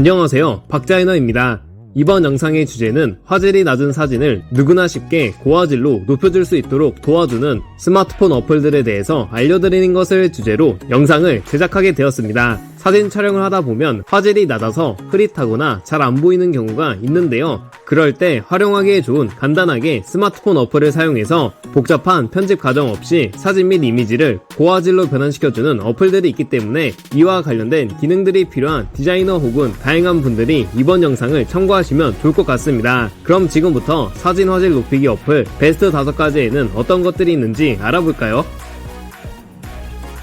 안녕하세요. 박자이너입니다. 이번 영상의 주제는 화질이 낮은 사진을 누구나 쉽게 고화질로 높여줄 수 있도록 도와주는 스마트폰 어플들에 대해서 알려드리는 것을 주제로 영상을 제작하게 되었습니다. 사진 촬영을 하다 보면 화질이 낮아서 흐릿하거나 잘 안 보이는 경우가 있는데요. 그럴 때 활용하기에 좋은 간단하게 스마트폰 어플을 사용해서 복잡한 편집 과정 없이 사진 및 이미지를 고화질로 변환시켜주는 어플들이 있기 때문에 이와 관련된 기능들이 필요한 디자이너 혹은 다양한 분들이 이번 영상을 참고하시면 좋을 것 같습니다. 그럼 지금부터 사진 화질 높이기 어플 베스트 5가지에는 어떤 것들이 있는지 알아볼까요?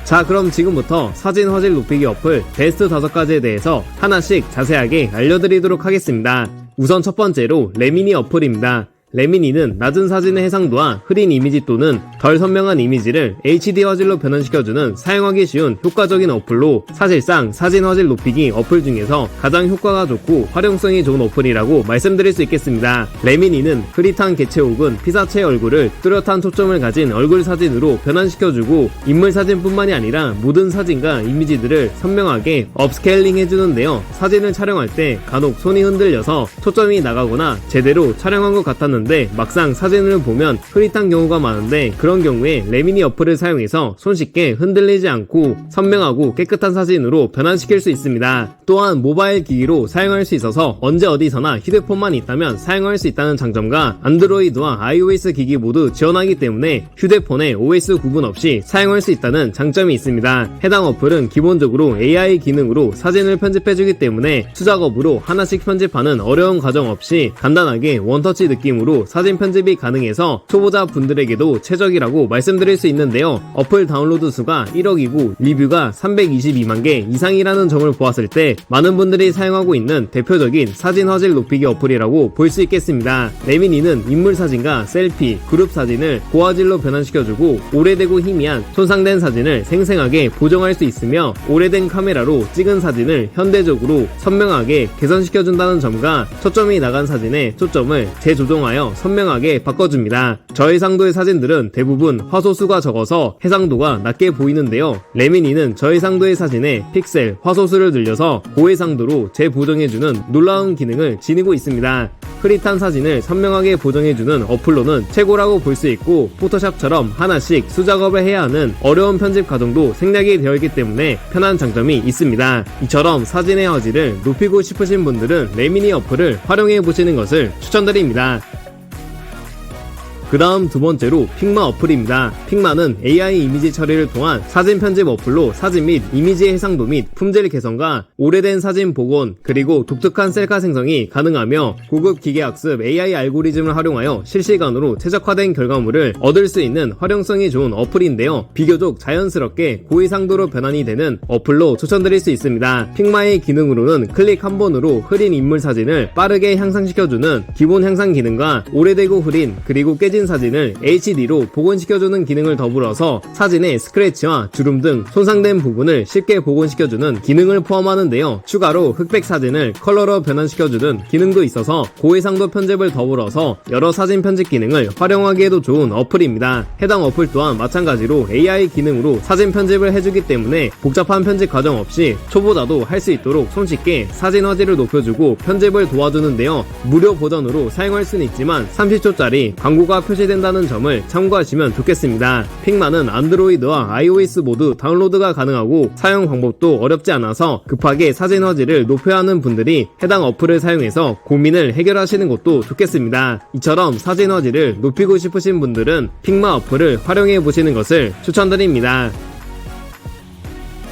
자 그럼 지금부터 사진 화질 높이기 어플 베스트 5가지에 대해서 하나씩 자세하게 알려드리도록 하겠습니다. 우선 첫 번째로 레미니 어플입니다. 레미니는 낮은 사진의 해상도와 흐린 이미지 또는 덜 선명한 이미지를 HD 화질로 변환시켜주는 사용하기 쉬운 효과적인 어플로 사실상 사진 화질 높이기 어플 중에서 가장 효과가 좋고 활용성이 좋은 어플이라고 말씀드릴 수 있겠습니다. 레미니는 흐릿한 개체 혹은 피사체의 얼굴을 뚜렷한 초점을 가진 얼굴 사진으로 변환시켜주고 인물 사진뿐만이 아니라 모든 사진과 이미지들을 선명하게 업스케일링 해주는데요. 사진을 촬영할 때 간혹 손이 흔들려서 초점이 나가거나 제대로 촬영한 것 같았는데 막상 사진을 보면 흐릿한 경우가 많은데 그런 경우에 레미니 어플을 사용해서 손쉽게 흔들리지 않고 선명하고 깨끗한 사진으로 변환시킬 수 있습니다. 또한 모바일 기기로 사용할 수 있어서 언제 어디서나 휴대폰만 있다면 사용할 수 있다는 장점과 안드로이드와 iOS 기기 모두 지원하기 때문에 휴대폰에 OS 구분 없이 사용할 수 있다는 장점이 있습니다. 해당 어플은 기본적으로 AI 기능으로 사진을 편집해주기 때문에 수작업으로 하나씩 편집하는 어려운 과정 없이 간단하게 원터치 느낌으로 사진 편집이 가능해서 초보자 분들에게도 최적이라고 말씀드릴 수 있는데요. 어플 다운로드 수가 1억이고 리뷰가 322만 개 이상이라는 점을 보았을 때 많은 분들이 사용하고 있는 대표적인 사진 화질 높이기 어플이라고 볼 수 있겠습니다. 레미니는 인물 사진과 셀피, 그룹 사진을 고화질로 변환시켜주고 오래되고 희미한 손상된 사진을 생생하게 보정할 수 있으며 오래된 카메라로 찍은 사진을 현대적으로 선명하게 개선시켜준다는 점과 초점이 나간 사진의 초점을 재조정하여 선명하게 바꿔줍니다. 저해상도의 사진들은 대부분 화소수가 적어서 해상도가 낮게 보이는데요. 레미니는 저해상도의 사진에 픽셀, 화소수를 늘려서 고해상도로 재보정해주는 놀라운 기능을 지니고 있습니다. 흐릿한 사진을 선명하게 보정해주는 어플로는 최고라고 볼 수 있고 포토샵처럼 하나씩 수작업을 해야 하는 어려운 편집 과정도 생략이 되어 있기 때문에 편한 장점이 있습니다. 이처럼 사진의 화질을 높이고 싶으신 분들은 레미니 어플을 활용해 보시는 것을 추천드립니다. 그 다음 두 번째로 픽마 어플입니다. 픽마는 AI 이미지 처리를 통한 사진 편집 어플로 사진 및 이미지 해상도 및 품질 개선과 오래된 사진 복원 그리고 독특한 셀카 생성이 가능하며 고급 기계 학습 AI 알고리즘을 활용하여 실시간으로 최적화된 결과물을 얻을 수 있는 활용성이 좋은 어플인데요. 비교적 자연스럽게 고해상도로 변환이 되는 어플로 추천드릴 수 있습니다. 픽마의 기능으로는 클릭 한 번으로 흐린 인물 사진을 빠르게 향상시켜주는 기본 향상 기능과 오래되고 흐린 그리고 깨진 사진을 HD로 복원시켜주는 기능을 더불어서 사진의 스크래치와 주름 등 손상된 부분을 쉽게 복원시켜주는 기능을 포함하는데요. 추가로 흑백 사진을 컬러로 변환시켜주는 기능도 있어서 고해상도 편집을 더불어서 여러 사진 편집 기능을 활용하기에도 좋은 어플입니다. 해당 어플 또한 마찬가지로 AI 기능으로 사진 편집을 해주기 때문에 복잡한 편집 과정 없이 초보자도 할 수 있도록 손쉽게 사진 화질을 높여주고 편집을 도와주는데요. 무료 버전으로 사용할 수는 있지만 30초짜리 광고가 표시된다는 점을 참고하시면 좋겠습니다. 픽마는 안드로이드와 iOS 모두 다운로드가 가능하고 사용 방법도 어렵지 않아서 급하게 사진 화질을 높여야 하는 분들이 해당 어플을 사용해서 고민을 해결하시는 것도 좋겠습니다. 이처럼 사진 화질을 높이고 싶으신 분들은 픽마 어플을 활용해 보시는 것을 추천드립니다.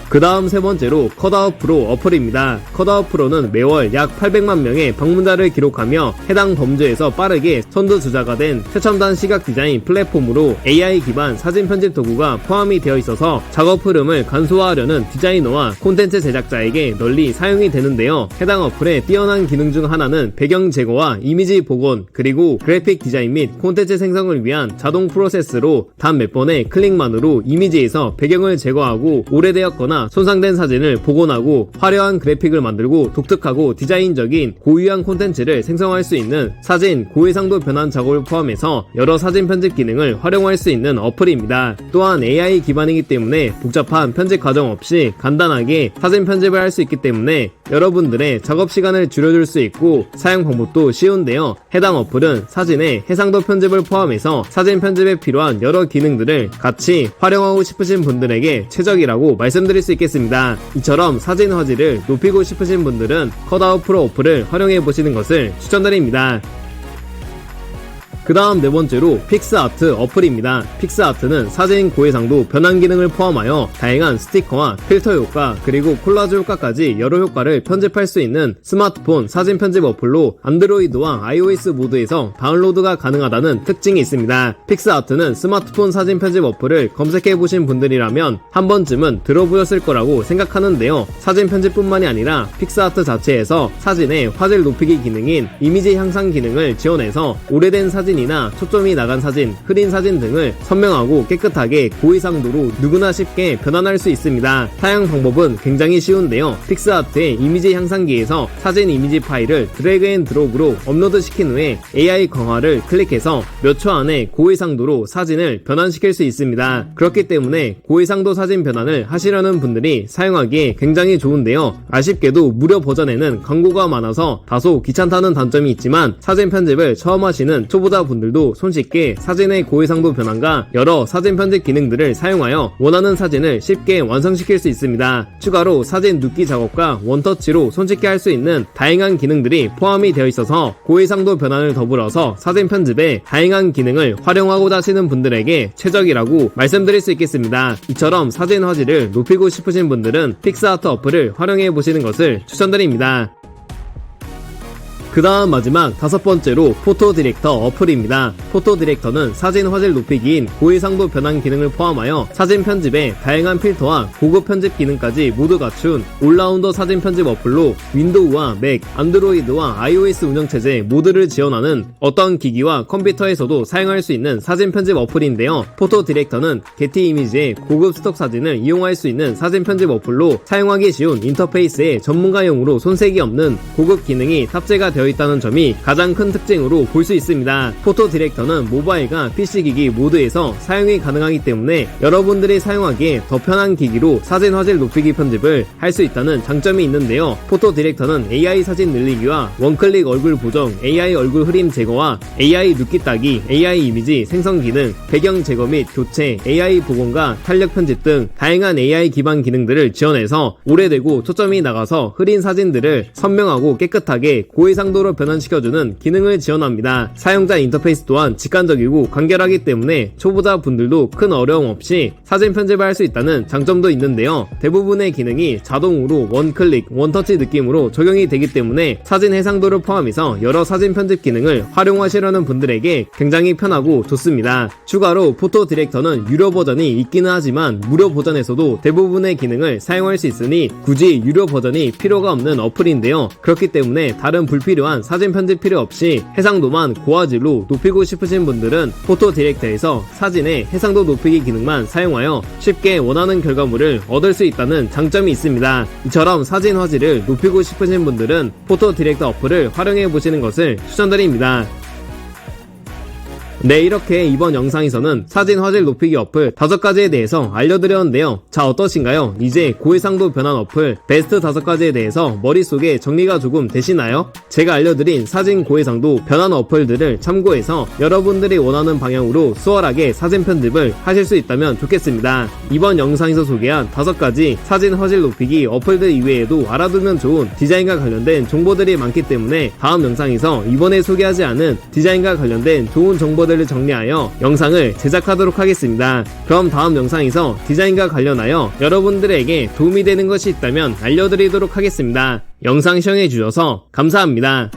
그 다음 세 번째로 컷아웃 프로 어플입니다. 컷아웃 프로는 매월 약 800만 명의 방문자를 기록하며 해당 범주에서 빠르게 선두주자가 된 최첨단 시각 디자인 플랫폼으로 AI 기반 사진 편집 도구가 포함이 되어 있어서 작업 흐름을 간소화하려는 디자이너와 콘텐츠 제작자에게 널리 사용이 되는데요. 해당 어플의 뛰어난 기능 중 하나는 배경 제거와 이미지 복원 그리고 그래픽 디자인 및 콘텐츠 생성을 위한 자동 프로세스로 단 몇 번의 클릭만으로 이미지에서 배경을 제거하고 오래되었 거나 손상된 사진을 복원하고 화려한 그래픽을 만들고 독특하고 디자인적인 고유한 콘텐츠를 생성할 수 있는 사진 고해상도 변환 작업을 포함해서 여러 사진 편집 기능을 활용할 수 있는 어플입니다. 또한 AI 기반이기 때문에 복잡한 편집 과정 없이 간단하게 사진 편집을 할 수 있기 때문에 여러분들의 작업 시간을 줄여줄 수 있고 사용 방법도 쉬운데요. 해당 어플은 사진의 해상도 편집을 포함해서 사진 편집에 필요한 여러 기능들을 같이 활용하고 싶으신 분들에게 최적이라고 말씀드릴 수 있겠습니다. 이처럼 사진 화질을 높이고 싶으신 분들은 컷아웃 프로 어플을 활용해 보시는 것을 추천드립니다. 그 다음 네 번째로 픽스아트 어플입니다. 픽스아트는 사진 고해상도 변환 기능을 포함하여 다양한 스티커와 필터 효과 그리고 콜라주 효과까지 여러 효과를 편집할 수 있는 스마트폰 사진 편집 어플로 안드로이드와 iOS 모드에서 다운로드가 가능하다는 특징이 있습니다. 픽스아트는 스마트폰 사진 편집 어플을 검색해 보신 분들이라면 한 번쯤은 들어보셨을 거라고 생각하는데요. 사진 편집뿐만이 아니라 픽스아트 자체에서 사진의 화질 높이기 기능인 이미지 향상 기능을 지원해서 오래된 사진 이나 초점이 나간 사진, 흐린 사진 등을 선명하고 깨끗하게 고해상도로 누구나 쉽게 변환할 수 있습니다. 사용 방법은 굉장히 쉬운데요. 픽스아트의 이미지 향상기에서 사진 이미지 파일을 드래그 앤 드롭으로 업로드 시킨 후에 AI 강화를 클릭해서 몇 초 안에 고해상도로 사진을 변환시킬 수 있습니다. 그렇기 때문에 고해상도 사진 변환을 하시려는 분들이 사용하기에 굉장히 좋은데요. 아쉽게도 무료 버전에는 광고가 많아서 다소 귀찮다는 단점이 있지만 사진 편집을 처음 하시는 초보자 분들도 손쉽게 사진의 고해상도 변환과 여러 사진 편집 기능들을 사용하여 원하는 사진을 쉽게 완성시킬 수 있습니다. 추가로 사진 눕기 작업과 원터치로 손쉽게 할 수 있는 다양한 기능들이 포함이 되어 있어서 고해상도 변환을 더불어서 사진 편집에 다양한 기능을 활용하고자 하시는 분들에게 최적이라고 말씀드릴 수 있겠습니다. 이처럼 사진 화질을 높이고 싶으신 분들은 픽스아트 어플을 활용해 보시는 것을 추천드립니다. 그 다음 마지막 다섯 번째로 포토 디렉터 어플입니다. 포토 디렉터는 사진 화질 높이기인 고해상도 변환 기능을 포함하여 사진 편집에 다양한 필터와 고급 편집 기능까지 모두 갖춘 올라운더 사진 편집 어플로 윈도우와 맥, 안드로이드와 iOS 운영체제 모두를 지원하는 어떤 기기와 컴퓨터에서도 사용할 수 있는 사진 편집 어플인데요. 포토 디렉터는 게티 이미지의 고급 스톡 사진을 이용할 수 있는 사진 편집 어플로 사용하기 쉬운 인터페이스에 전문가용으로 손색이 없는 고급 기능이 탑재가 되어 있다는 점이 가장 큰 특징으로 볼 수 있습니다. 포토 디렉터는 모바일과 PC 기기 모두에서 사용이 가능하기 때문에 여러분들이 사용하기에 더 편한 기기로 사진 화질 높이기 편집을 할 수 있다는 장점이 있는데요. 포토 디렉터는 AI 사진 늘리기와 원클릭 얼굴 보정, AI 얼굴 흐림 제거와 AI 눕기 따기, AI 이미지 생성 기능, 배경 제거 및 교체, AI 복원과 탄력 편집 등 다양한 AI 기반 기능들을 지원해서 오래되고 초점이 나가서 흐린 사진들을 선명하고 깨끗하게 고해상도 로 변환시켜주는 기능을 지원합니다. 사용자 인터페이스 또한 직관적이고 간결하기 때문에 초보자 분들도 큰 어려움 없이 사진 편집을 할 수 있다는 장점도 있는데요. 대부분의 기능이 자동으로 원클릭, 원터치 느낌으로 적용이 되기 때문에 사진 해상도를 포함해서 여러 사진 편집 기능을 활용하시려는 분들에게 굉장히 편하고 좋습니다. 추가로 포토 디렉터는 유료 버전이 있기는 하지만 무료 버전에서도 대부분의 기능을 사용할 수 있으니 굳이 유료 버전이 필요가 없는 어플인데요. 그렇기 때문에 다른 불필요한 사진 편집 필요 없이 해상도만 고화질로 높이고 싶으신 분들은 포토 디렉터에서 사진의 해상도 높이기 기능만 사용하여 쉽게 원하는 결과물을 얻을 수 있다는 장점이 있습니다. 이처럼 사진 화질을 높이고 싶으신 분들은 포토 디렉터 어플을 활용해 보시는 것을 추천드립니다. 네, 이렇게 이번 영상에서는 사진 화질 높이기 어플 다섯 가지에 대해서 알려드렸는데요. 자, 어떠신가요? 이제 고해상도 변환 어플 베스트 다섯 가지에 대해서 머릿속에 정리가 조금 되시나요? 제가 알려드린 사진 고해상도 변환 어플들을 참고해서 여러분들이 원하는 방향으로 수월하게 사진 편집을 하실 수 있다면 좋겠습니다. 이번 영상에서 소개한 다섯 가지 사진 화질 높이기 어플들 이외에도 알아두면 좋은 디자인과 관련된 정보들이 많기 때문에 다음 영상에서 이번에 소개하지 않은 디자인과 관련된 좋은 정보 들을 정리하여 영상을 제작하도록 하겠습니다. 그럼 다음 영상에서 디자인과 관련하여 여러분들에게 도움이 되는 것이 있다면 알려드리도록 하겠습니다. 영상 시청해 주셔서 감사합니다.